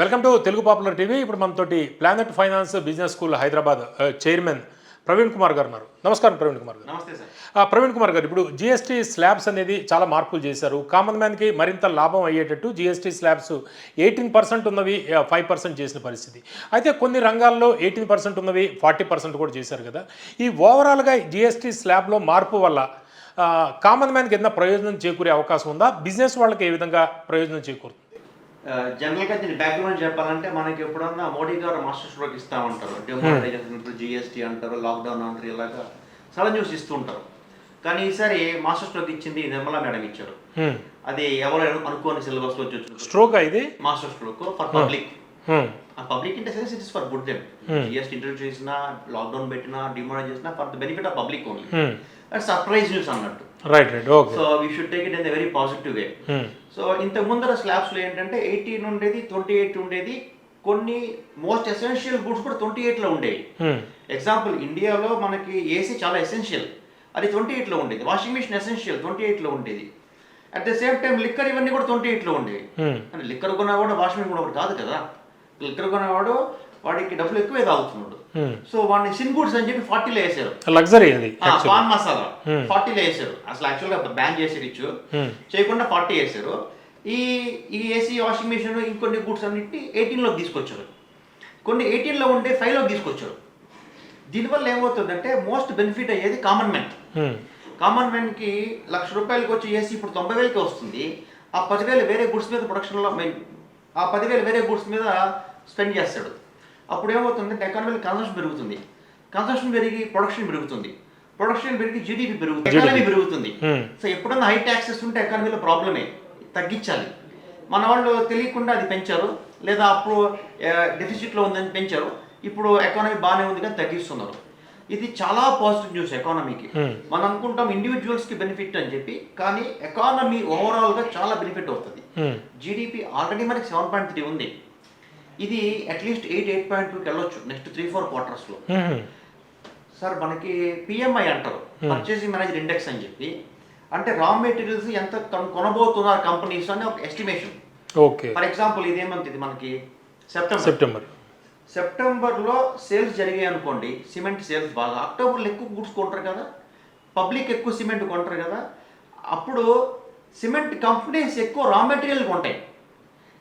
Welcome to Telugu popular TV. ఇప్పుడు మనతోటి planet finance business school Hyderabad chairman Praveen Kumar garu ఉన్నారు. నమస్కారం ప్రవీణ్ కుమార్ గారు. నమస్తే సార్. ప్రవీణ్ కుమార్ గారు ఇప్పుడు జిఎస్టీ స్లాబ్స్ అనేది చాలా మార్పులు చేశారు. కామన్ మ్యాన్కి మరింత లాభం అయ్యేటట్టు జిఎస్టీ స్లాబ్స్ ఎయిటీన్ పర్సెంట్ ఉన్నవి ఫైవ్ పర్సెంట్ చేసిన పరిస్థితి. అయితే కొన్ని రంగాల్లో ఎయిటీన్ పర్సెంట్ ఉన్నవి ఫార్టీ పర్సెంట్ కూడా చేశారు కదా. ఈ ఓవరాల్గా జిఎస్టీ స్లాబ్లో మార్పు వల్ల కామన్ మ్యాన్కి ఏదైనా ప్రయోజనం చేకూరే అవకాశం ఉందా? బిజినెస్ వాళ్ళకి ఏ విధంగా ప్రయోజనం చేకూరుతుంది? జనరల్గా దీని బ్యాక్గ్రౌండ్ చెప్పాలంటే మనకి ఎప్పుడన్నా మోడీ గారు మాస్టర్ స్ట్రోక్ ఇస్తూ ఉంటారు. డిమానిటైజేషన్ ఇప్పుడు జిఎస్టీ అంటారు లాక్డౌన్ అంటారు ఇలాగా చాలా న్యూస్ ఇస్తూ ఉంటారు. కానీ ఈసారి మాస్టర్ స్ట్రోక్ ఇచ్చింది నిర్మలా మేడం ఇచ్చారు. హ్మ్. అది ఎవరు అనుకోని సిలబస్లో వచ్చి వచ్చిన స్ట్రోక్ ఇది? Master stroke for public public in the sense it is for good them GST introduce చేసినా లాక్డౌన్ పెట్టినా డిమానిటైజ్ చేసినా for the benefit of public only surprise news అన్నట్టు. Right right okay so we should take it in the very positive way. So ఇంత ముందర స్లాబ్స్లో ఏంటంటే eighteen ఉండేది twenty eight ఉండేది. కొన్ని మోస్ట్ ఎసెన్షియల్ గుడ్స్ కూడా ట్వంటీ ఎయిట్లో ఉండేవి. ఎగ్జాంపుల్ ఇండియాలో మనకి ఏసీ చాలా ఎసెన్షియల్ అది ట్వంటీ ఎయిట్లో ఉండేది. వాషింగ్ మిషన్ ఎసెన్షియల్ ట్వంటీ ఎయిట్లో ఉండేది. At the same time liquor ఇవన్నీ కూడా ట్వంటీ ఎయిట్లో ఉండేవి. హ్మ్. అంటే లిక్కర్ కొన్నవాడు వాషింగ్ మిషన్ కూడా ఒకటి కాదు కదా. లిక్కర్ కొన్నవాడు వాడికి డబ్బులు ఎక్కువే తాగుతున్నాడు. సో వాడిని సిన్ గుడ్స్ అని చెప్పి ఫార్టీలో వేసారు లగ్జరీ అది పాన్ మసాలా. ఫార్టీలో వేసారు అసలు యాక్చువల్గా బ్యాన్ చేసారు ఇచ్చు. చేయకుండా ఫార్టీ వేసారు ఈ ఈ ఏసీ వాషింగ్ మిషన్ ఇంకొన్ని గుడ్స్ అన్నింటినీ ఎయిటీన్లోకి తీసుకొచ్చారు. కొన్ని ఎయిటీన్లో ఉండే ఫైవ్లోకి తీసుకొచ్చారు. దీనివల్ల ఏమవుతుందంటే మోస్ట్ బెనిఫిట్ అయ్యేది కామన్ మ్యాన్ హ్మ్. కామన్ మ్యాన్కి లక్ష రూపాయలకి వచ్చి ఏసీ ఇప్పుడు తొంభై వేలకి వస్తుంది. ఆ పదివేలు వేరే గుడ్స్ మీద ప్రొడక్షన్లో ఆ పదివేలు వేరే గుడ్స్ మీద స్పెండ్ చేస్తాడు. అప్పుడు ఏమవుతుందంటే ఎకానమీ కన్సంప్షన్ పెరుగుతుంది. కన్సంప్షన్ పెరిగి ప్రొడక్షన్ పెరుగుతుంది. ప్రొడక్షన్ పెరిగి జీడిపి పెరుగుతుంది. ఎకానమీ పెరుగుతుంది. సో ఎప్పుడన్నా హై ట్యాక్సెస్ ఉంటే ఎకానమీలో ప్రాబ్లమే తగ్గించాలి. మన వాళ్ళు తెలియకుండా అది పెంచారు. లేదా అప్పుడు డెఫిసిట్లో ఉందని పెంచారు. ఇప్పుడు ఎకానమీ బాగానే ఉంది కానీ తగ్గిస్తున్నారు. ఇది చాలా పాజిటివ్ న్యూస్ ఎకానమీకి Hmm. మనం అనుకుంటాం ఇండివిజువల్స్కి బెనిఫిట్ అని చెప్పి కానీ ఎకానమీ ఓవరాల్గా చాలా బెనిఫిట్ అవుతుంది. జీడిపి ఆల్రెడీ మనకి సెవెన్ పాయింట్ త్రీ ఉంది. ఇది at least eight eight point టూకి వెళ్ళొచ్చు నెక్స్ట్ త్రీ ఫోర్ క్వార్టర్స్లో. సార్ మనకి పిఎంఐ అంటారు. పర్చేసింగ్ మేనేజర్ ఇండెక్స్ అని చెప్పి. అంటే రా మెటీరియల్స్ ఎంత కొన- కొనబోతున్నారు కంపెనీస్ అని ఒక ఎస్టిమేషన్ ఓకే. ఫర్ ఎగ్జాంపుల్ ఇదేమంత ఇది మనకి? సెప్టెంబర్ సెప్టెంబర్ సెప్టెంబర్లో సేల్స్ జరిగాయి అనుకోండి సిమెంట్ సేల్స్ బాగా. అక్టోబర్లో ఎక్కువ గుడ్స్ కొంటారు కదా. పబ్లిక్ ఎక్కువ సిమెంట్ కొంటారు కదా. అప్పుడు సిమెంట్ కంపెనీస్ ఎక్కువ రా మెటీరియల్ కొంటాయి.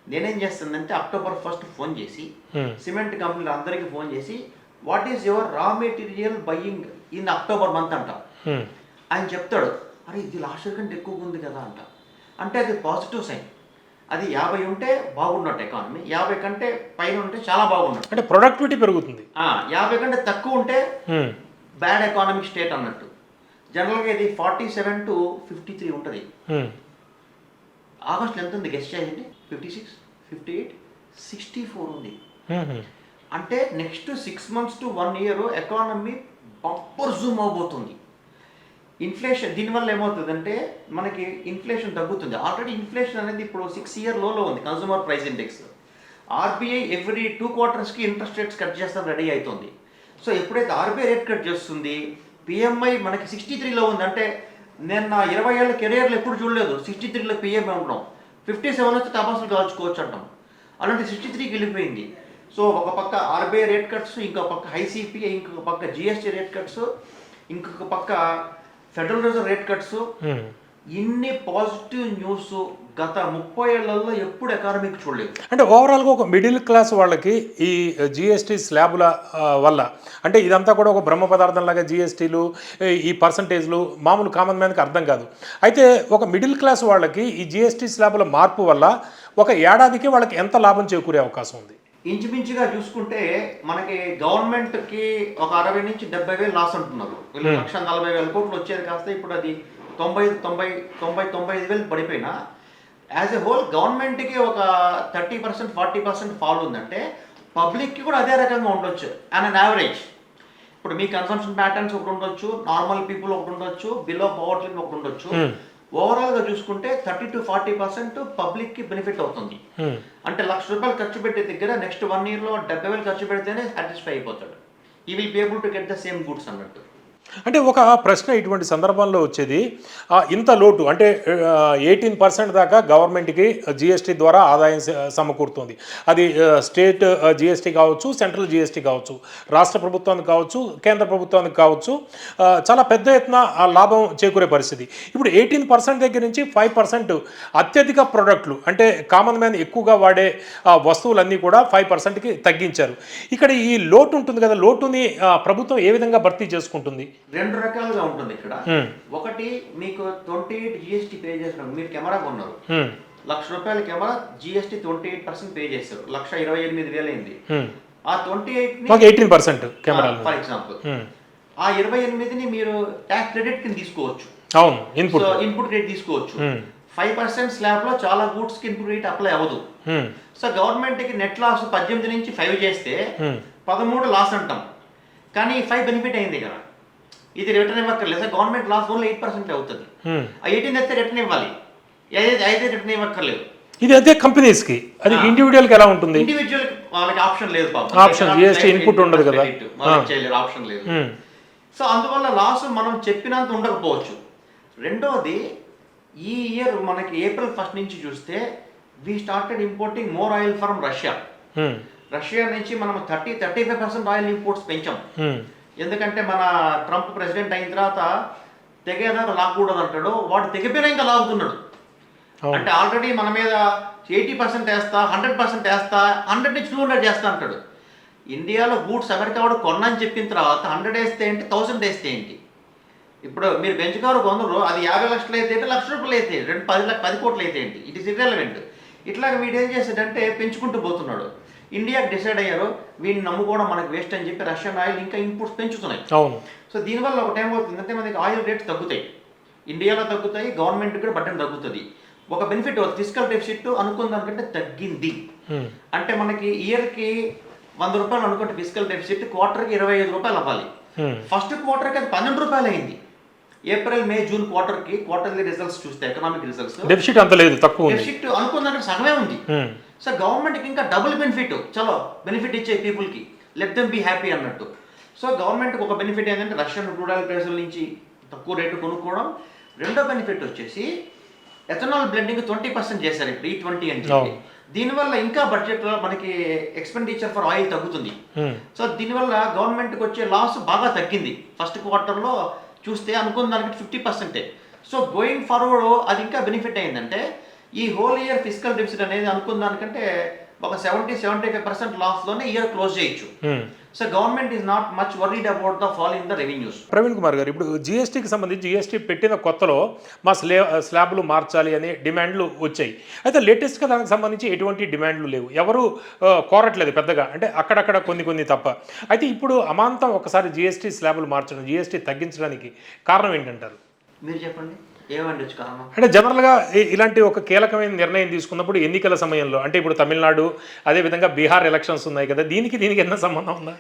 నేనేం చేస్తానంటే అక్టోబర్ ఫస్ట్ ఫోన్ చేసి హ్మ్. సిమెంట్ కంపెనీలు అందరికీ ఫోన్ చేసి what is your raw material buying in October month అంట. హ్మ్. ఆయన చెప్తాడు అరే ఇది లాస్ట్ ఇయర్ కంటే ఎక్కువగా ఉంది కదా అంట. అంటే అది పాజిటివ్ సైన్. అది యాభై ఉంటే బాగున్నట్టు ఎకానమీ యాభై కంటే పైన ఉంటే చాలా బాగున్నట్టు. అంటే ప్రొడక్టివిటీ పెరుగుతుంది. యాభై కంటే తక్కువ ఉంటే హ్మ్. బ్యాడ్ ఎకానమిక్ స్టేట్ అన్నట్టు. జనరల్గా ఇది forty seven to fifty three ఉంటుంది. హ్మ్. ఆగస్ట్లో ఎంత ఉంది? గెస్ట్ చేయండి. Fifty six fifty eight sixty four ఉంది. అంటే next six months to one year economy bumper zoom అవబోతుంది. ఇన్ఫ్లేషన్ దీనివల్ల ఏమవుతుందంటే మనకి ఇన్ఫ్లేషన్ తగ్గుతుంది. ఆల్రెడీ ఇన్ఫ్లేషన్ అనేది ఇప్పుడు సిక్స్ ఇయర్ లోలో ఉంది consumer price index RBI every two క్వార్టర్స్కి interest rates cut చేస్తాం రెడీ అవుతుంది సో ఎప్పుడైతే ఆర్బీఐ రేట్ కట్ చేస్తుంది పిఎంఐ మనకి సిక్స్టీ త్రీలో ఉంది. అంటే నేను నా ఇరవై ఏళ్ళ కెరియర్లో ఎప్పుడు చూడలేదు. సిక్స్టీ త్రీలో పిఎంఐ ఉండడం ఫిఫ్టీ సెవెన్ వచ్చి కంపల్సరీ కాల్చుకోవచ్చు అంటాం. అలాంటి సిక్స్టీ త్రీకి వెళ్ళిపోయింది. సో ఒక పక్క ఆర్బీఐ రేట్ కట్స్ ఇంకో పక్క ఐసీపీఐ ఇంకొక పక్క జిఎస్టీ రేట్ కట్స్ ఇంకొక పక్క ఫెడరల్ రిజర్వ్ రేట్ కట్స్ ఇన్ని పాజిటివ్ న్యూస్ గత ముప్పై ఏళ్ళలో ఎప్పుడు ఎకానమీకి చూడలేదు. అంటే ఓవరాల్గా ఒక మిడిల్ క్లాస్ వాళ్ళకి ఈ జిఎస్టీ స్లాబుల వల్ల అంటే ఇదంతా కూడా ఒక బ్రహ్మ పదార్థం లాగా జిఎస్టీలు ఈ పర్సంటేజ్లు మామూలు కామన్ మ్యాన్కి అర్థం కాదు. అయితే ఒక మిడిల్ క్లాస్ వాళ్ళకి ఈ జిఎస్టీ స్లాబుల మార్పు వల్ల ఒక ఏడాదికి వాళ్ళకి ఎంత లాభం చేకూరే అవకాశం ఉంది? ఇంచుమించుగా చూసుకుంటే మనకి గవర్నమెంట్కి ఒక అరవై నుంచి డెబ్బై వేలు లాస్ అంటున్నారు. లక్ష నలభై వేల కోట్లు వచ్చేది కాస్త ఇప్పుడు అది తొంభై తొంభై తొంభై తొంభై ఐదు వేలు పడిపోయినా యాజ్ ఎ హోల్ గవర్నమెంట్కి ఒక thirty percent forty percent fall ఉందంటే పబ్లిక్కి కూడా అదే రకంగా ఉండొచ్చు అండ్ అన్ యావరేజ్ ఇప్పుడు మీ కన్సంప్షన్ ప్యాటర్న్స్ ఒకటి ఉండొచ్చు నార్మల్ పీపుల్ ఒకటి ఉండొచ్చు బిలో పవర్టీ ఒకటి ఉండొచ్చు. Hmm. ఓవరాల్గా చూసుకుంటే థర్టీ టు ఫార్టీ పర్సెంట్ పబ్లిక్కి బెనిఫిట్ అవుతుంది. హ్మ్. అంటే లక్ష రూపాయలు ఖర్చు పెట్టే దగ్గర నెక్స్ట్ వన్ ఇయర్లో డెబ్బై వేలు ఖర్చు పెడితేనే సాటిస్ఫై అయిపోతాడు. He will be able to get the same goods అన్నట్టు. అంటే ఒక ప్రశ్న ఇటువంటి సందర్భంలో వచ్చేది ఇంత లోటు అంటే ఎయిటీన్ పర్సెంట్ దాకా గవర్నమెంట్కి జిఎస్టీ ద్వారా ఆదాయం సమకూరుతుంది. అది స్టేట్ జిఎస్టీ కావచ్చు సెంట్రల్ జిఎస్టీ కావచ్చు రాష్ట్ర ప్రభుత్వానికి కావచ్చు కేంద్ర ప్రభుత్వానికి కావచ్చు చాలా పెద్ద ఎత్తున లాభం చేకూరే పరిస్థితి. ఇప్పుడు ఎయిటీన్ పర్సెంట్ దగ్గర నుంచి ఫైవ్ పర్సెంట్ అత్యధిక ప్రోడక్ట్లు అంటే కామన్ మ్యాన్ ఎక్కువగా వాడే వస్తువులన్నీ కూడా ఫైవ్ పర్సెంట్కి తగ్గించారు. ఇక్కడ ఈ లోటు ఉంటుంది కదా లోటుని ప్రభుత్వం ఏ విధంగా భర్తీ చేసుకుంటుంది? రెండు రకాలుగా ఉంటుంది ఇక్కడ. ఒకటి మీకు ట్వంటీ ఎయిట్ జిఎస్టీ పే చేసినప్పుడు మీరు కెమెరా కొన్నారు. లక్ష రూపాయల camera GST twenty eight percent pay చేస్తారు లక్ష ఇరవై ఎనిమిది వేలు అయింది. ఆ ట్వంటీ ఎయిట్ ఎయిటీన్ పర్సెంట్ కెమెరాలు ఫర్ ఎగ్జాంపుల్. ఆ ఇరవై ఎనిమిదిని మీరు ట్యాక్స్ క్రెడిట్ కింద తీసుకోవచ్చు అవును ఇన్పుట్ ఇన్పుట్ రేట్ తీసుకోవచ్చు. ఫైవ్ పర్సెంట్ స్లాబ్లో చాలా గూడ్స్కి ఇన్పుట్ రేట్ అప్లై అవ్వదు. సో గవర్నమెంట్కి నెట్ లాస్ పద్దెనిమిది నుంచి ఫైవ్ చేస్తే. పదమూడు లాస్ అంటాం కానీ ఫైవ్ బెనిఫిట్ అయింది కదా ఇది return ఇవ్వక్కర్లేదు. Sir government loss only eight percent అవుతుంది. ఆ ఎయిటీన్ అయితే రిటర్న్ ఇవ్వాలి. అయితే రిటర్న్ ఇవ్వక్కర్లేదు. ఇది అదే కంపెనీస్కి అది ఇండివిజువల్కి ఎలా ఉంటుంది? ఇండివిజువల్ వాళ్ళకి ఆప్షన్ లేదు పాపం GST input ఉండదు కదా. చేయలేరు ఆప్షన్ లేదు. సో అందువల్ల లాస్ మనం చెప్పినంత ఉండకపోవచ్చు. రెండోది ఈ ఇయర్ మనకి ఏప్రిల్ ఫస్ట్ నుంచి చూస్తే we started importing more oil from Russia. Russia నుంచి మనం thirty thirty five percent oil imports పెంచాం. ఎందుకంటే మన ట్రంప్ ప్రెసిడెంట్ అయిన తర్వాత తెగేదాకా లాగకూడదు అంటాడు. వాడు తెగిపోయినా ఇంకా లాగుతున్నాడు. అంటే ఆల్రెడీ మన మీద ఎయిటీ పర్సెంట్ వేస్తా హండ్రెడ్ పర్సెంట్ వేస్తా హండ్రెడ్ నుంచి టూ హండ్రెడ్ చేస్తా అంటాడు ఇండియాలో గూడ్స్ అమెరికా వాడు కొన్నని చెప్పిన తర్వాత హండ్రెడ్ వేస్తే ఏంటి థౌసండ్ వేస్తే ఏంటి? ఇప్పుడు మీరు బెంచ్ కారు కొందరు అది యాభై లక్షలు అయితే ఏంటి లక్ష రూపాయలు అయితే? రెండు పది లక్ష పది కోట్లు అయితే ఏంటి? ఇట్ ఇస్ ఇర్రెలవెంట్ ఇట్లాగ వీడు ఏం చేశాడంటే పెంచుకుంటూ పోతున్నాడు. ఇండియాకి డిసైడ్ అయ్యారు వీడిని నమ్ముకోవడం మనకు వేస్ట్ అని చెప్పి రష్యన్ ఆయిల్ ఇంకా ఇంపోర్ట్స్ పెంచుతున్నాయి. సో దీనివల్ల ఒక టైం అవుతుందంటే మనకి ఆయిల్ రేట్స్ తగ్గుతాయి. ఇండియాలో తగ్గుతాయి గవర్నమెంట్ కూడా బట్టన్ తగ్గుతుంది. ఒక బెనిఫిట్ ఫిజికల్ డెఫిసిట్ అనుకున్న దానికంటే తగ్గింది. అంటే మనకి ఇయర్కి వంద రూపాయలు అనుకుంటే ఫిజికల్ డెఫిసిట్ క్వార్టర్కి ఇరవై ఐదు రూపాయలు అవ్వాలి. ఫస్ట్ క్వార్టర్కి అది పన్నెండు రూపాయలు అయింది ఏప్రిల్ మే జూన్ క్వార్టర్కి క్వార్టర్లీ రిజల్ట్స్ చూస్తే ఎకనామిక్ రిజల్ట్స్ డెఫిసిట్ అంత లేదు తక్కువ ఉంది. డెఫిసిట్ అనుకున్నట్టు సగమే ఉంది. సో గవర్నమెంట్కి ఇంకా డబుల్ బెనిఫిట్ చలో బెనిఫిట్ ఇచ్చే పీపుల్కి లెట్ దెమ్ బీ హ్యాపీ అన్నట్టు. సో గవర్నమెంట్కి ఒక బెనిఫిట్ ఏంటంటే రష్యన్ క్రూడ్ ఆయిల్ ప్రైసుల నుంచి తక్కువ రేటు కొనుక్కోవడం. రెండో బెనిఫిట్ వచ్చేసి ఎథనాల్ బ్లెండింగ్ ట్వంటీ పర్సెంట్ చేశారు ఇప్పుడు ఈ ట్వంటీ అని చెప్పి. అవును. దీనివల్ల ఇంకా బడ్జెట్లో మనకి ఎక్స్పెండిచర్ ఫర్ ఆయిల్ తగ్గుతుంది. సో దీనివల్ల గవర్నమెంట్కి వచ్చే లాస్ బాగా తగ్గింది. ఫస్ట్ క్వార్టర్లో చూస్తే అనుకున్న దానికి ఫిఫ్టీ పర్సెంటే సో గోయింగ్ ఫార్వర్డ్ అది ఇంకా బెనిఫిట్ అయిందంటే ఈ హోల్ ఇయర్ ఫిజికల్ డెఫిసిట్ అనేది అనుకున్న దానికంటే ఒక సెవెంటీ సెవెంటీ ఫైవ్ పర్సెంట్ లాస్లోనే ఇయర్ క్లోజ్ చేయొచ్చు. Hmm. So government is not much worried about the fall in the revenues Praveen Kumar గారు ఇప్పుడు జిఎస్టీకి సంబంధించి జిఎస్టీ పెట్టిన కొత్తలో మా స్లే స్లాబ్లు మార్చాలి అనే డిమాండ్లు వచ్చాయి. అయితే లేటెస్ట్గా దానికి సంబంధించి ఎటువంటి డిమాండ్లు లేవు. ఎవరు కోరట్లేదు పెద్దగా. అంటే అక్కడక్కడ కొన్ని కొన్ని తప్ప. అయితే ఇప్పుడు అమాంతం ఒకసారి జిఎస్టీ స్లాబులు మార్చడం జిఎస్టీ తగ్గించడానికి కారణం ఏంటంటారు? మీరు చెప్పండి. అంటే జనరల్గా ఇలాంటి ఒక కీలకమైన నిర్ణయం తీసుకున్నప్పుడు ఎన్నికల సమయంలో అంటే ఇప్పుడు తమిళనాడు అదేవిధంగా బీహార్ ఎలక్షన్స్ ఉన్నాయి కదా దీనికి దీనికి ఎంత సంబంధం ఉందా?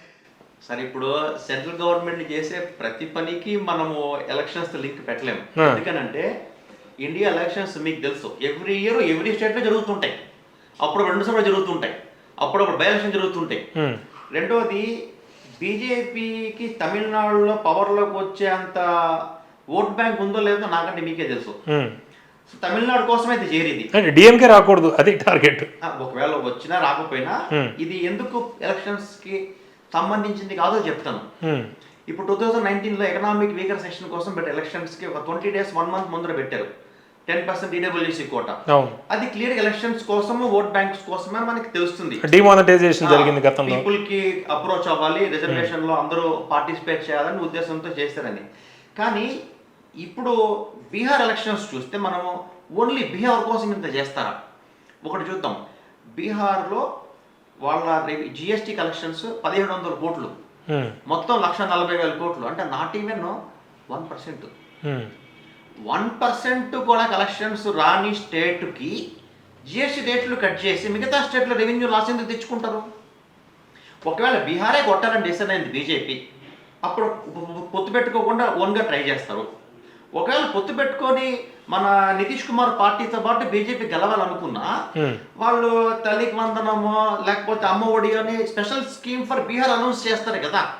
సరే ఇప్పుడు సెంట్రల్ గవర్నమెంట్ చేసే ప్రతి పనికి మనము ఎలక్షన్స్ లింక్ పెట్టలేము. ఎందుకనంటే ఇండియా ఎలక్షన్స్ మీకు తెలుసు. ఎవ్రీ ఇయర్ ఎవ్రీ స్టేట్లో జరుగుతుంటాయి. అప్పుడు రెండు సార్లు జరుగుతుంటాయి. అప్పుడప్పుడు బై ఎలక్షన్ జరుగుతుంటాయి. రెండోది బీజేపీకి తమిళనాడులో పవర్లోకి వచ్చే అంత ఓట్ బ్యాంక్ ఉందో లేదో నాకంటే మీకే తెలుసు. సో తమిళనాడు కోసమే ఇది చేరేది. అంటే డిఎంకే రాకూడదు అది టార్గెట్. ఒకవేళ వచ్చినా రాకపోయినా. ఇది ఎందుకు ఎలక్షన్స్కి సంబంధించింది కాదో చెప్తాను. ఇప్పుడు టూ థౌజండ్ నైన్టీన్లో ఎకనామిక్ వీకర్ సెక్షన్ కోసం పెట్టి ఎలక్షన్స్కి ఒక ట్వంటీ డేస్ వన్ మంత్ ముందర పెట్టారు. Ten percent EWC quota. అది క్లియర్ ఎలక్షన్స్ కోసము ఓట్ బ్యాంక్స్ కోసమే మనకి తెలుస్తుంది. డిమానిటైజేషన్ జరిగింది గతంలో. పీపుల్కి అప్రోచ్ అవ్వాలి రిజర్వేషన్లో అందరూ పార్టిసిపేట్ చేయాలని ఉద్దేశంతో చేస్తారని కానీ ఇప్పుడు బీహార్ ఎలక్షన్స్ చూస్తే మనము ఓన్లీ బీహార్ కోసం ఇంత చేస్తారా? ఒకటి చూద్దాం. బీహార్లో వాళ్ళ జిఎస్టీ కలెక్షన్స్ పదిహేడు వందల కోట్లు. మొత్తం లక్ష నలభై వేల కోట్లు. అంటే not even one percent. One percent కూడా కలెక్షన్స్ రాని స్టేట్కి జిఎస్టీ రేట్లు కట్ చేసి మిగతా స్టేట్లో రెవెన్యూ లాస్ ఎందుకు తెచ్చుకుంటారు? ఒకవేళ బీహారే కొట్టాలని డిసైడ్ అయింది బీజేపీ అప్పుడు పొత్తు పెట్టుకోకుండా ఓన్గా ట్రై చేస్తారు. ఒకవేళ పొత్తు పెట్టుకొని మన నితీష్ కుమార్ పార్టీతో పాటు బీజేపీ గెలవాలనుకున్నా. వాళ్ళు తల్లికి వందనము లేకపోతే అమ్మ ఒడి అని special scheme for Bihar announce చేస్తారు కదా.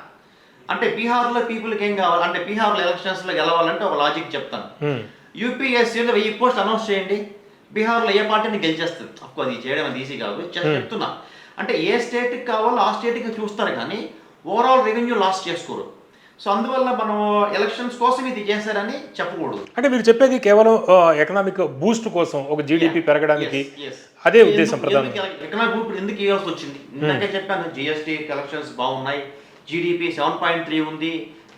అంటే బీహార్లో పీపుల్కి ఏం కావాలి? అంటే బీహార్లో ఎలక్షన్స్లో గెలవాలంటే ఒక లాజిక్ చెప్తాను. యూపీఎస్సీలో వెయ్యి పోస్ట్ అనౌన్స్ చేయండి. బీహార్లో ఏ పార్టీని గెలిచేస్తుంది అఫ్కోర్స్ అది చేయడం అది ఈజీ కాదు. చెప్తున్నా. అంటే ఏ స్టేట్కి కావాలో ఆ స్టేట్కి చూస్తారు కానీ ఓవరాల్ రెవెన్యూ లాస్ చేసుకోరు. సో అందువల్ల మనం ఎలక్షన్స్ కోసం ఇది చేశారని చెప్పకూడదు. అంటే మీరు చెప్పేది కేవలం ఎకనామిక్ బూస్ట్ కోసం ఒక జీడిపి పెరగడానికి. అదే ఉద్దేశం ప్రధానం. ఎకనామిక్ గ్రూప్ ఎందుకు ఇవ్వాల్సి వచ్చింది? ఇందాకే చెప్పాను జిఎస్టీ కలెక్షన్స్ బాగున్నాయి. జీడిపి సెవెన్ పాయింట్ త్రీ ఉంది.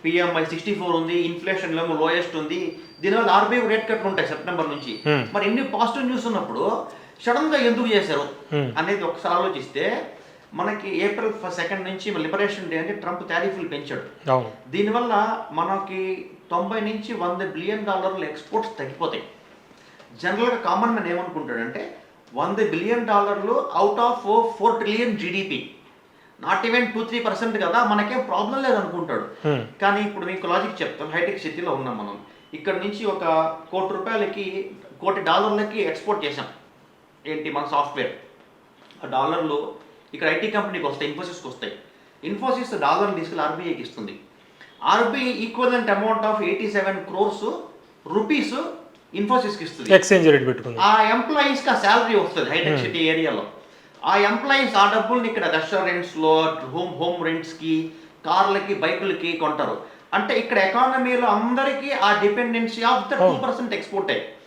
పిఎంఐ సిక్స్టీ ఫోర్ ఉంది. ఇన్ఫ్లేషన్ ఏమో లోయెస్ట్ ఉంది. దీనివల్ల ఆర్బీఐ రేట్ కట్లు ఉంటాయి సెప్టెంబర్ నుంచి. Hmm. మరి ఎన్ని పాజిటివ్ న్యూస్ ఉన్నప్పుడు సడన్గా ఎందుకు చేశారు? Hmm. అనేది ఒకసారి ఆలోచిస్తే మనకి ఏప్రిల్ సెకండ్ నుంచి లిబరేషన్ డే అంటే ట్రంప్ టారిఫ్లు పెంచాడు. దీనివల్ల మనకి తొంభై నుంచి వంద బిలియన్ డాలర్ల ఎక్స్పోర్ట్స్ తగ్గిపోతాయి. జనరల్గా కామన్ మ్యాన్ ఏమనుకుంటాడంటే వంద బిలియన్ డాలర్లు out of four trillion GDP not even two three percent కదా మనకేం ప్రాబ్లం లేదనుకుంటాడు. Hmm. కానీ ఇప్పుడు మీకు లాజిక్ చెప్తాను. హైటెక్ సిటీలో ఉన్నాం మనం. ఇక్కడ నుంచి ఒక కోటి రూపాయలకి కోటి డాలర్లకి ఎక్స్పోర్ట్ చేసాం ఏంటి మన సాఫ్ట్వేర్ ఆ డాలర్లు ఇక్కడ ఐటీ కంపెనీకి వస్తాయి ఇన్ఫోసిస్కి వస్తాయి. ఇన్ఫోసిస్ డాలర్ని తీసుకెళ్ళి ఆర్బీఐకి ఇస్తుంది. RBI equivalent amount of eighty seven crores rupees ఇన్ఫోసిస్కి ఇస్తుంది. ఎక్స్చేంజ్ రేట్ పెట్టుకుంది ఆ ఎంప్లాయీస్కి ఆ శాలరీ వస్తుంది హైటెక్ సిటీ ఏరియాలో ఆ ఎంప్లాయీస్ ఆ డబ్బుల్ని ఇక్కడ రెస్టారెంట్స్లో హోమ్ హోమ్ రెంట్స్కి కార్లకి బైకులకి కొంటారు. అంటే ఇక్కడ ఎకానమీలో అందరికీ ఆ dependency of the two percent export చాలా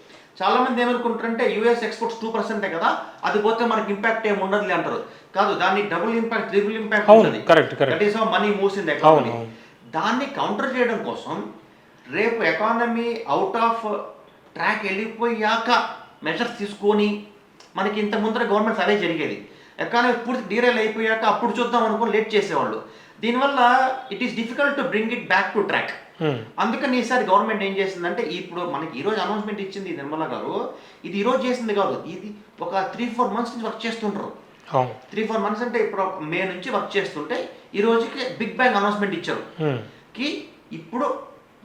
మంది ఏమనుకుంటారంటే యూఎస్ ఎక్స్పోర్ట్స్ టూ పర్సెంటే కదా అది పోతే మనకి ఇంపాక్ట్ ఏమి ఉండదులే అంటారు కాదు దాన్ని డబుల్ ఇంపాక్ట్ ట్రిపుల్ ఇంపాక్ట్ ఉంటుంది. That is money moves in the economy. దాన్ని కౌంటర్ చేయడం కోసం రేపు ఎకానమీ అవుట్ ఆఫ్ ట్రాక్ వెళ్ళిపోయాక మెజర్స్ తీసుకొని మనకి ఇంత ముందర గవర్నమెంట్స్ అవే జరిగేది ఎకానమీ పూర్తి డీరైల్ అయిపోయాక అప్పుడు చూద్దాం అనుకుని లేట్ చేసేవాళ్ళు దీనివల్ల it is difficult to bring it back to track. అందుకని ఈసారి గవర్నమెంట్ ఏం చేసిందంటే ఇప్పుడు మనకి ఈ రోజు అనౌన్స్మెంట్ ఇచ్చింది నిర్మల గారు ఇది ఈ రోజు చేసింది కాదు ఇది ఒక త్రీ ఫోర్ మంత్స్ నుంచి వర్క్ చేస్తుంటారు. త్రీ ఫోర్ మంత్స్ అంటే ఇప్పుడు మే నుంచి వర్క్ చేస్తుంటే ఈ రోజుకి బిగ్ బ్యాంగ్ అనౌన్స్మెంట్ ఇచ్చారు. హ్మ్. కి ఇప్పుడు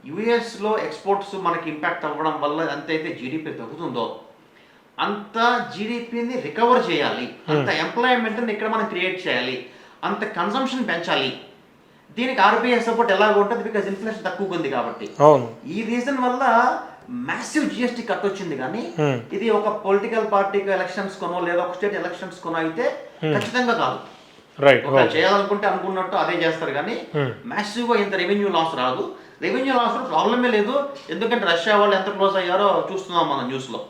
యుఎస్లో ఎక్స్పోర్ట్స్ మనకి ఇంపాక్ట్ అవ్వడం వల్ల ఎంతైతే జీడిపి తగ్గుతుందో అంత జీడిపిని రికవర్ చేయాలి. అంత ఎంప్లాయ్మెంట్ని ఇక్కడ మనం క్రియేట్ చేయాలి. అంత కన్సంప్షన్ పెంచాలి. దీనికి ఆర్బీఐ సపోర్ట్ ఎలాగ ఉంటుంది? బికాజ్ ఇన్ఫ్లేషన్ తక్కువగా ఉంది కాబట్టి. ఈ రీజన్ వల్ల మ్యాసివ్ జిఎస్టీ కట్ వచ్చింది కానీ. ఇది ఒక పొలిటికల్ పార్టీకి ఎలక్షన్స్ కొనో లేదా ఒక స్టేట్ ఎలక్షన్స్ కొనో అయితే ఖచ్చితంగా కాదు. చేయాలనుకుంటే అనుకున్నట్టు అదే చేస్తారు కానీ. మ్యాసివ్గా ఇంత రెవెన్యూ లాస్ రాదు. రెవెన్యూ లాస్ ప్రాబ్లమే లేదు. ఎందుకంటే రష్యా వాళ్ళు ఎంత క్లోజ్ అయ్యారో చూస్తున్నాం మనం న్యూస్లో.